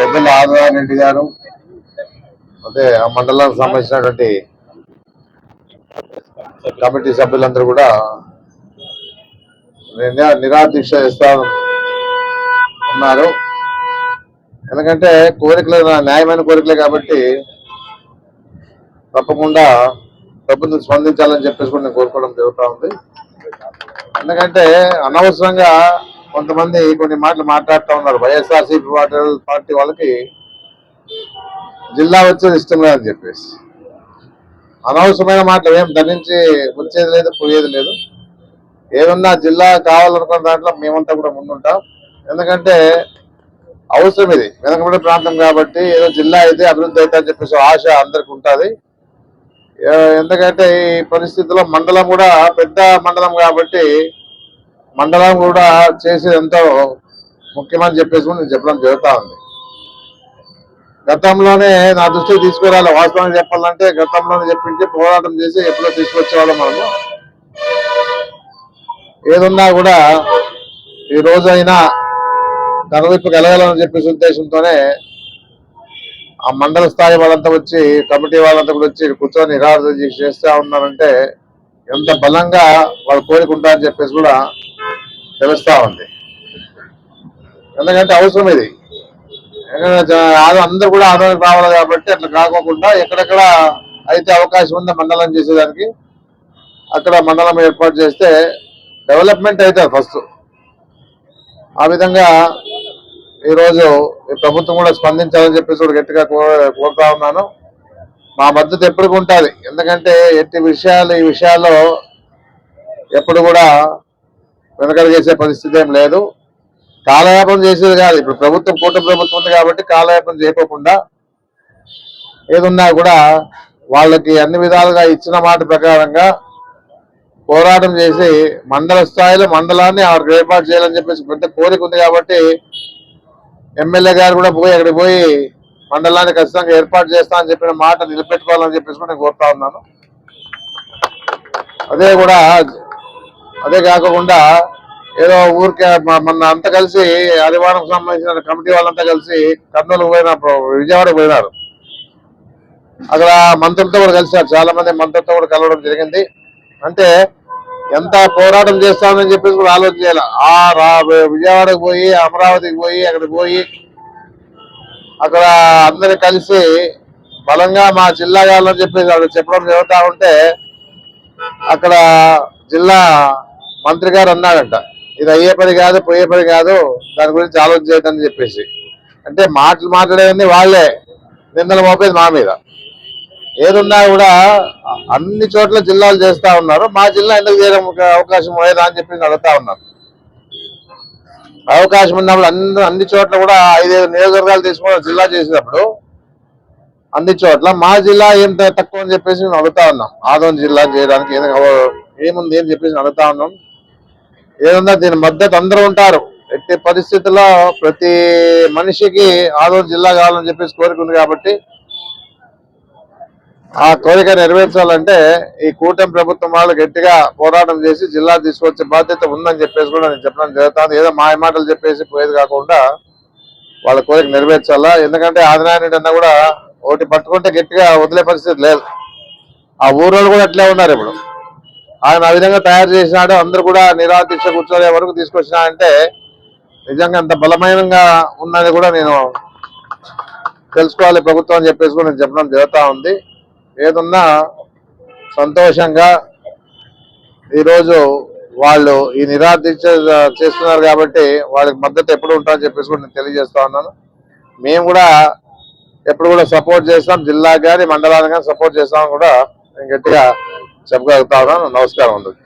పెద్దల ఆదినారాయణ రెడ్డి గారు. అదే ఆ మండలానికి సంబంధించినటువంటి కమిటీ సభ్యులందరూ కూడా నిరాదీక్ష చేస్తా ఉన్నారు. ఎందుకంటే కోరికలు న్యాయమైన కోరికలే కాబట్టి తప్పకుండా ప్రభుత్వం స్పందించాలని చెప్పేసి కూడా నేను కోరుకోవడం జరుగుతూ ఉంది. ఎందుకంటే అనవసరంగా కొంతమంది కొన్ని మాటలు మాట్లాడుతూ ఉన్నారు. వైఎస్ఆర్సీపీ పార్టీ వాళ్ళకి జిల్లా వచ్చేది ఇష్టం లేదని చెప్పేసి. అనవసరమైన మాటలు ఏం ధరించి వచ్చేది లేదు పోయేది లేదు. ఏమన్నా జిల్లా కావాలనుకున్న దాంట్లో మేమంతా కూడా ముందుంటాం. ఎందుకంటే అవసరం ఇది. వెనకబడి ప్రాంతం కాబట్టి ఏదో జిల్లా అయితే అభివృద్ధి అయితే అని చెప్పేసి ఆశ అందరికి ఉంటుంది. ఎందుకంటే ఈ పరిస్థితుల్లో మండలం కూడా పెద్ద మండలం కాబట్టి మండలం కూడా చేసేది ఎంతో ముఖ్యమని చెప్పేసి కూడా నేను చెప్పడం జరుగుతూ ఉంది. గతంలోనే నా దృష్టికి తీసుకురాలి వాస్తవాన్ని చెప్పాలంటే గతంలోనే చెప్పించి పోరాటం చేసి ఎప్పుడో తీసుకొచ్చేవాళ్ళం మనము. ఏదున్నా కూడా ఈ రోజైనా కనువిప్పు కలగాలని చెప్పేసి ఉద్దేశంతోనే ఆ మండల స్థాయి వాళ్ళంతా వచ్చి కమిటీ వాళ్ళంతా కూడా వచ్చి కూర్చొని నిరాహార చేస్తూ ఉన్నారంటే ఎంత బలంగా వాళ్ళు కోరుకుంటారని చెప్పేసి కూడా తెలుస్తూ ఉంది. ఎందుకంటే అవసరం ఇది. అందరూ కూడా ఆదాయం రావాలి కాబట్టి అట్లా కాకోకుండా ఎక్కడెక్కడ అయితే అవకాశం ఉందో మండలం చేసేదానికి అక్కడ మండలం ఏర్పాటు చేస్తే డెవలప్మెంట్ అవుతుంది ఫస్ట్. ఆ విధంగా ఈరోజు ఈ ప్రభుత్వం కూడా స్పందించాలని చెప్పేసి కూడా గట్టిగా కో- కోరుతా ఉన్నాను. మా మద్దతు ఎప్పటికి ఉంటుంది. ఎందుకంటే ఎట్టి విషయాలు ఈ విషయాల్లో ఎప్పుడు కూడా వెనకాల చేసే పరిస్థితి ఏం లేదు. కాలయాపన చేసేది కాదు. ఇప్పుడు ప్రభుత్వం కూటమి ప్రభుత్వం ఉంది కాబట్టి కాలయాపన చేయకోకుండా ఏదున్నా కూడా వాళ్ళకి అన్ని విధాలుగా ఇచ్చిన మాట ప్రకారంగా పోరాటం చేసి మండల స్థాయిలో మండలాన్ని ఆవిడకి ఏర్పాటు చేయాలని చెప్పేసి పెద్ద కోరిక ఉంది కాబట్టి ఎమ్మెల్యే గారు కూడా పోయి అక్కడికి పోయి మండలాన్ని ఖచ్చితంగా ఏర్పాటు చేస్తా అని చెప్పిన మాట నిలబెట్టుకోవాలని చెప్పేసి నేను కోరుతా ఉన్నాను. అదే కూడా అదే కాకుండా ఏదో ఊరికే మొన్న అంతా కలిసి హరివాణకు సంబంధించిన కమిటీ వాళ్ళంతా కలిసి కర్నూలు పోయిన విజయవాడ పోయినారు. అక్కడ మంత్రులతో కూడా కలిసారు చాలా మంది మంత్రులతో కూడా కలవడం జరిగింది. అంటే ఎంత పోరాటం చేస్తామని చెప్పేసి కూడా ఆలోచన చేయాలి. ఆ రా విజయవాడకు పోయి అమరావతికి పోయి అక్కడికి పోయి అక్కడ అందరు కలిసి బలంగా మా జిల్లా కావాలని చెప్పేసి అక్కడ చెప్పడం జరుగుతా ఉంటే అక్కడ జిల్లా మంత్రి గారు అన్నాడంట. ఇది అయ్యే పని కాదు పోయే పని కాదు దాని గురించి ఆలోచన చేయదని చెప్పేసి. అంటే మాటలు మాట్లాడేవన్నీ వాళ్ళే. నిందలు మోపేది మా మీద. ఏదున్నా కూడా అన్ని చోట్ల జిల్లాలు చేస్తా ఉన్నారు. మా జిల్లా ఎందుకు చేయడం అవకాశం లేదా అని చెప్పి అడుగుతా ఉన్నారు. అవకాశం ఉన్నప్పుడు అన్ని అన్ని చోట్ల కూడా ఐదైదు నియోజకవర్గాలు తీసుకుని జిల్లా చేసినప్పుడు అన్ని చోట్ల మా జిల్లా ఏం తక్కువ అని చెప్పేసి మేము అడుగుతా ఉన్నాం. ఆదోన్ జిల్లా చేయడానికి ఏదో ఏముంది అని చెప్పేసి అడుగుతా ఉన్నాం. ఏదన్నా దీని మద్దతు అందరూ ఉంటారు. ఎట్టి పరిస్థితుల్లో ప్రతి మనిషికి ఆదోన్ జిల్లా కావాలని చెప్పేసి కోరిక ఉంది కాబట్టి ఆ కోరిక నెరవేర్చాలంటే ఈ కూటమి ప్రభుత్వం వాళ్ళు గట్టిగా పోరాటం చేసి జిల్లా తీసుకొచ్చే బాధ్యత ఉందని చెప్పేసి కూడా నేను చెప్పడం జరుగుతుంది. ఏదో మాయ మాటలు చెప్పేసి పోయేది కాకుండా వాళ్ళ కోరిక నెరవేర్చాలా? ఎందుకంటే ఆదినారాయణ అన్న కూడా ఒకటి పట్టుకుంటే గట్టిగా వదిలే పరిస్థితి లేదు. ఆ ఊరోళ్ళు కూడా అట్లే ఉన్నారు ఇప్పుడు. ఆయన ఆ విధంగా తయారు చేసినాడు. అందరూ కూడా నిరాదీక్ష కూర్చోలే వరకు తీసుకొచ్చినా అంటే నిజంగా ఎంత బలమైనగా ఉందని కూడా నేను తెలుసుకోవాలి ప్రభుత్వం అని చెప్పేసి కూడా నేను చెప్పడం జరుగుతూ ఉంది. ఏదున్నా సంతోషంగా ఈరోజు వాళ్ళు ఈ నిరాదీక్ష చేస్తున్నారు కాబట్టి వాళ్ళకి మద్దతు ఎప్పుడు ఉంటారని చెప్పేసి కూడా నేను తెలియజేస్తా ఉన్నాను. మేము కూడా ఎప్పుడు కూడా సపోర్ట్ చేస్తాం. జిల్లా కానీ మండలానికి కానీ సపోర్ట్ చేస్తామని కూడా నేను గట్టిగా చెప్పగలుగుతా ఉన్నాను నమస్కారం అందరికీ.